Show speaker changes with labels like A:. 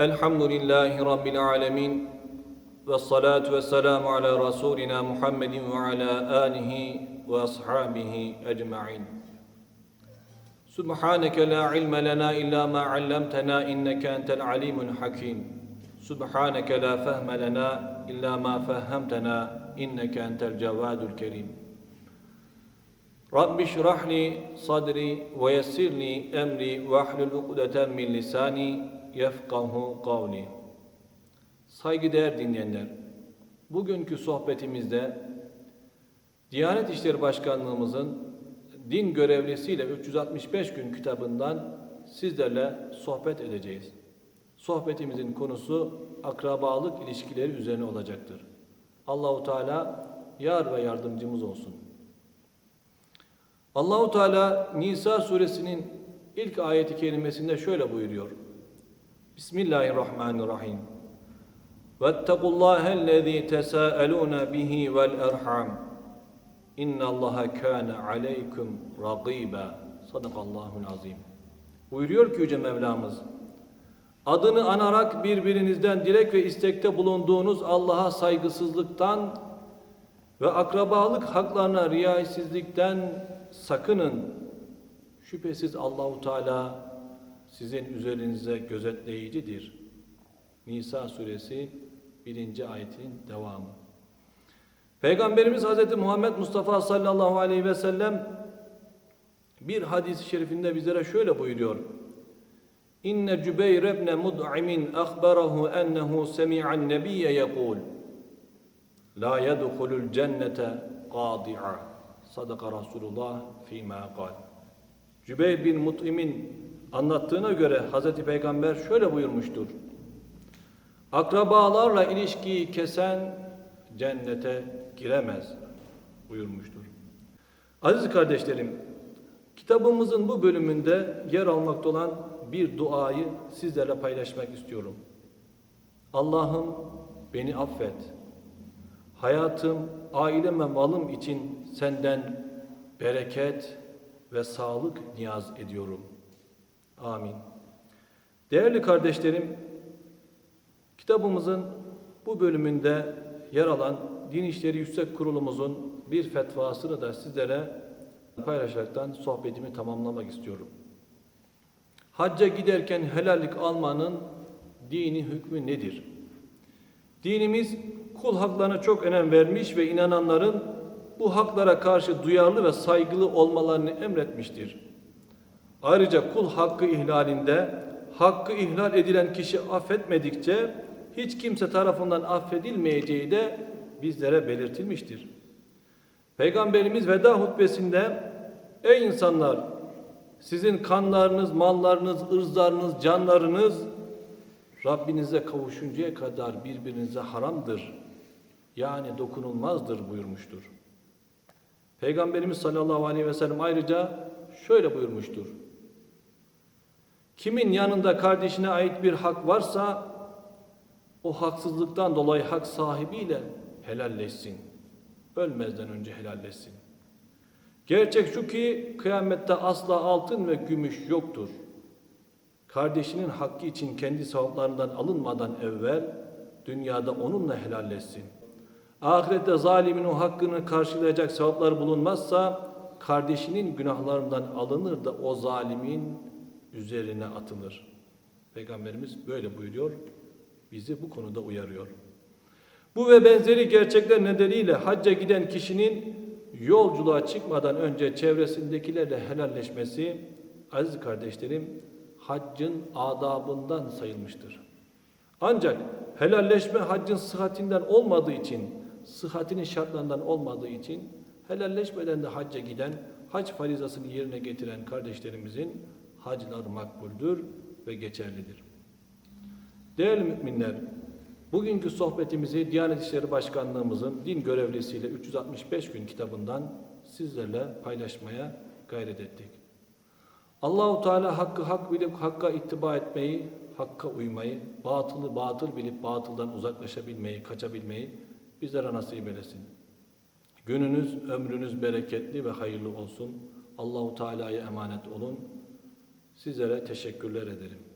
A: الحمد لله رب العالمين والصلاة والسلام على رسولنا محمد وعلى آله وأصحابه أجمعين. سبحانك لا علم لنا إلا ما علمتنا إنك أنت العليم الحكيم. سبحانك لا فهم لنا إلا ما فهمتنا إنك أنت الجواد الكريم. رب اشرح لي صدري ويسر لي أمري واحلل عقدة من لساني yefkahu kavli. Saygıdeğer dinleyenler, bugünkü sohbetimizde Diyanet İşleri Başkanlığımızın din görevlisiyle 365 gün kitabından sizlerle sohbet edeceğiz. Sohbetimizin konusu akrabalık ilişkileri üzerine olacaktır. Allahu Teala yar ve yardımcımız olsun. Allahu Teala Nisa suresinin ilk ayeti kerimesinde şöyle buyuruyor. Bismillahirrahmanirrahim. وَاتَّقُوا اللّٰهَ الَّذ۪ي تَسَاءَلُونَ بِهِ وَالْاَرْحَامِ اِنَّ اللّٰهَ كَانَ عَلَيْكُمْ رَقِيبًا Sadakallahul azim. Buyuruyor ki Yüce Mevlamız, adını anarak birbirinizden dilek ve istekte bulunduğunuz Allah'a saygısızlıktan ve akrabalık haklarına riayetsizlikten sakının. Şüphesiz Allahu Teala sizin üzerinize gözetleyicidir. Nisa suresi 1. ayetin devamı. Peygamberimiz Hz. Muhammed Mustafa sallallahu aleyhi ve sellem bir hadis-i şerifinde bizlere şöyle buyuruyor. İnne Cübeyr ibn Mud'imin akhbarahu ennehu semi'an nebiyye yekul La yedhulul cennete qadi'a Sadaka Resulullah fîmâ kal Cübeyr bin Mut'im'in anlattığına göre Hazreti Peygamber şöyle buyurmuştur. Akrabalarla ilişkiyi kesen cennete giremez buyurmuştur. Aziz kardeşlerim, kitabımızın bu bölümünde yer almakta olan bir duayı sizlerle paylaşmak istiyorum. Allah'ım beni affet. Hayatım, ailem ve malım için senden bereket ve sağlık niyaz ediyorum. Amin. Değerli kardeşlerim, kitabımızın bu bölümünde yer alan Din İşleri Yüksek Kurulumuzun bir fetvasını da sizlere paylaşaraktan sohbetimi tamamlamak istiyorum. Hacca giderken helallik almanın dini hükmü nedir? Dinimiz kul haklarına çok önem vermiş ve inananların bu haklara karşı duyarlı ve saygılı olmalarını emretmiştir. Ayrıca kul hakkı ihlalinde hakkı ihlal edilen kişi affetmedikçe hiç kimse tarafından affedilmeyeceği de bizlere belirtilmiştir. Peygamberimiz veda hutbesinde ey insanlar sizin kanlarınız, mallarınız, ırzlarınız, canlarınız Rabbinize kavuşuncaya kadar birbirinize haramdır. Yani dokunulmazdır buyurmuştur. Peygamberimiz sallallahu aleyhi ve sellem ayrıca şöyle buyurmuştur. Kimin yanında kardeşine ait bir hak varsa o haksızlıktan dolayı hak sahibiyle helalleşsin. Ölmezden önce helalleşsin. Gerçek şu ki kıyamette asla altın ve gümüş yoktur. Kardeşinin hakkı için kendi sevaplarından alınmadan evvel dünyada onunla helalleşsin. Ahirette zalimin o hakkını karşılayacak sevaplar bulunmazsa kardeşinin günahlarından alınır da o zalimin üzerine atılır. Peygamberimiz böyle buyuruyor. Bizi bu konuda uyarıyor. Bu ve benzeri gerçekler nedeniyle hacca giden kişinin yolculuğa çıkmadan önce çevresindekilerle helalleşmesi aziz kardeşlerim haccın adabından sayılmıştır. Ancak helalleşme haccın sıhhatinden olmadığı için, sıhhatinin şartlarından olmadığı için helalleşmeden de hacca giden, hac farizasını yerine getiren kardeşlerimizin haclar makbuldür ve geçerlidir. Değerli müminler, bugünkü sohbetimizi Diyanet İşleri Başkanlığımızın din görevlisiyle 365 gün kitabından sizlerle paylaşmaya gayret ettik. Allahu Teala hakkı hak bilip hakka ittiba etmeyi, hakka uymayı, batılı batıl bilip batıldan uzaklaşabilmeyi, kaçabilmeyi bizlere nasip eylesin. Gününüz, ömrünüz bereketli ve hayırlı olsun. Allahu Teala'ya emanet olun. Sizlere teşekkürler ederim.